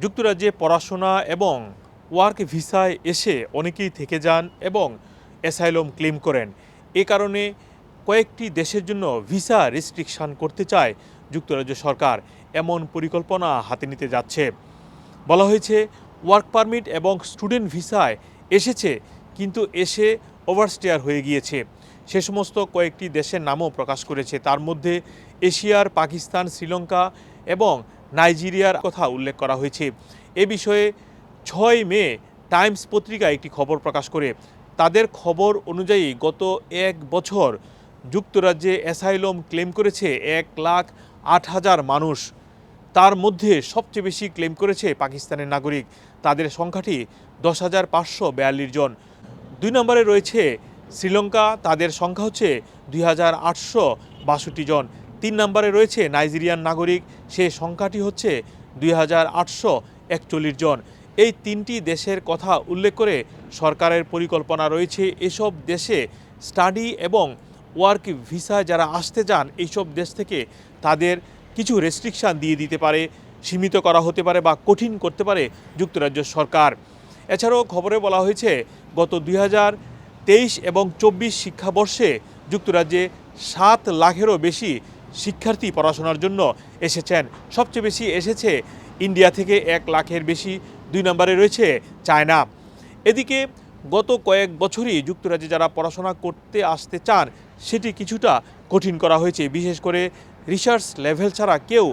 যুক্তরাজ্যে পড়াশোনা এবং ওয়ার্ক ভিসায় এসে অনেকেই থেকে যান এবং অ্যাসাইলম ক্লেম করেন। এ কারণে কয়েকটি দেশের জন্য ভিসা রেস্ট্রিকশন করতে চায় যুক্তরাজ্য সরকার। এমন পরিকল্পনা হাতে নিতে যাচ্ছে। বলা হয়েছে, ওয়ার্ক পারমিট এবং স্টুডেন্ট ভিসায় এসেছে, কিন্তু এসে ওভারস্টেয়ার হয়ে গিয়েছে। সে সমস্ত কয়েকটি দেশের নামও প্রকাশ করেছে। তার মধ্যে এশিয়ার, পাকিস্তান, শ্রীলঙ্কা এবং নাইজেরিয়ার কথা উল্লেখ করা হয়েছে। এ বিষয়ে ছয় মে টাইমস পত্রিকা একটি খবর প্রকাশ করে। তাদের খবর অনুযায়ী গত এক বছর যুক্তরাজ্যে অ্যাসাইলম ক্লেম করেছে এক লাখ আট হাজার মানুষ। তার মধ্যে সবচেয়ে বেশি ক্লেম করেছে পাকিস্তানের নাগরিক। তাদের সংখ্যাটি দশ হাজার পাঁচশো বিয়াল্লিশ জন। দুই নম্বরে রয়েছে শ্রীলঙ্কা। তাদের সংখ্যা হচ্ছে দুই হাজার আটশো বাষট্টি জন। তিন নম্বরে রয়েছে নাইজেরিয়ান নাগরিক। সে সংখ্যাটি হচ্ছে দুই হাজার আটশো একচল্লিশ জন। এই তিনটি দেশের কথা উল্লেখ করে সরকারের পরিকল্পনা রয়েছে এসব দেশে স্টাডি এবং ওয়ার্ক ভিসায় যারা আসতে চান, এইসব দেশ থেকে তাদের কিছু রেস্ট্রিকশান দিয়ে দিতে পারে, সীমিত করা হতে পারে বা কঠিন করতে পারে যুক্তরাজ্য সরকার। এছাড়াও খবরে বলা হয়েছে, গত দুই তেইশ এবং চব্বিশ শিক্ষাবর্ষে যুক্তরাজ্যে সাত লাখেরও বেশি শিক্ষার্থী পড়াশোনার জন্য এসেছেন। সবচেয়ে বেশি এসেছে ইন্ডিয়া থেকে এক লাখের বেশি, দুই নম্বরে রয়েছে চায়না। এদিকে গত কয়েক বছরই যুক্তরাজ্যে যারা পড়াশোনা করতে আসতে চান, সেটি কিছুটা কঠিন করা হয়েছে। বিশেষ করে রিসার্চ লেভেল ছাড়া কেউ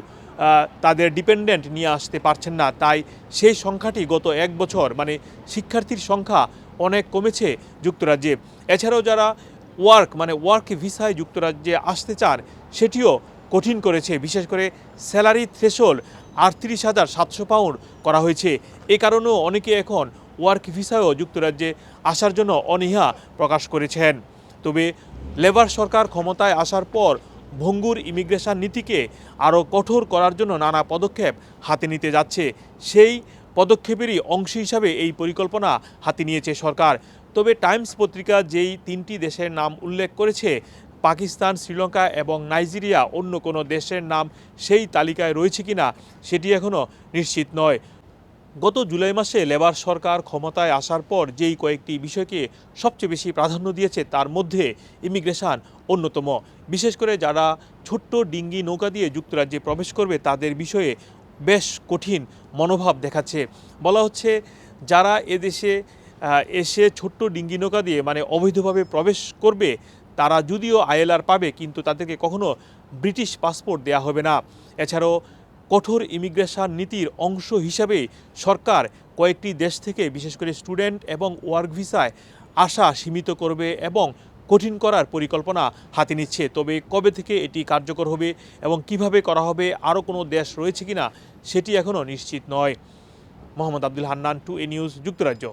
তাদের ডিপেন্ডেন্ট নিয়ে আসতে পারছেন না। তাই সেই সংখ্যাটি গত এক বছর মানে শিক্ষার্থীর সংখ্যা অনেক কমেছে যুক্তরাজ্যে। এছাড়াও যারা ওয়ার্ক মানে ওয়ার্ক ভিসায় যুক্তরাজ্যে আসতে চান সেটিও কঠিন করেছে। বিশেষ করে স্যালারি থ্রেশোল্ড আটত্রিশ হাজার সাতশো পাউন্ড করা হয়েছে। এ কারণেও অনেকে এখন ওয়ার্ক ভিসায়ও যুক্তরাজ্যে আসার জন্য অনীহা প্রকাশ করেছেন। তবে লেবার সরকার ক্ষমতায় আসার পর ভঙ্গুর ইমিগ্রেশন নীতিকে আরও কঠোর করার জন্য নানা পদক্ষেপ হাতে নিতে যাচ্ছে। সেই পদক্ষেপেরই অংশ হিসাবে এই পরিকল্পনা হাতে নিয়েছে সরকার। তবে টাইমস পত্রিকা যেই তিনটি দেশের নাম উল্লেখ করেছে পাকিস্তান, শ্রীলঙ্কা এবং নাইজেরিয়া অন্য কোনো দেশের নাম সেই তালিকায় রয়েছে কিনা সেটি এখনও নিশ্চিত নয়। গত জুলাই মাসে লেবার সরকার ক্ষমতায় আসার পর যেই কয়েকটি বিষয়কে সবচেয়ে বেশি প্রাধান্য দিয়েছে তার মধ্যে ইমিগ্রেশন অন্যতম। বিশেষ করে যারা ছোট্ট ডিঙ্গি নৌকা দিয়ে যুক্তরাজ্যে প্রবেশ করবে তাদের বিষয়ে বেশ কঠিন মনোভাব দেখাচ্ছে। বলা হচ্ছে যারা এদেশে এসে ছোট্ট ডিঙ্গি নৌকা দিয়ে মানে অবৈধভাবে প্রবেশ করবে তারা যদিও আইএলআর পাবে, কিন্তু তাদেরকে কখনো ব্রিটিশ পাসপোর্ট দেয়া হবে না। এছাড়াও কঠোর ইমিগ্রেশন নীতির অংশ হিসাবে সরকার কয়েকটি দেশ থেকে, বিশেষ করে স্টুডেন্ট এবং ওয়ার্ক ভিসায় আসা সীমিত করবে এবং কঠিন করার পরিকল্পনা হাতে নিচ্ছে। তবে কবে থেকে এটি কার্যকর হবে এবং কীভাবে করা হবে, আরও কোনো দেশ রয়েছে কিনা, সেটি এখনও নিশ্চিত নয়। Mohammad Abdul Hannan, to A news, যুক্তরাজ্য।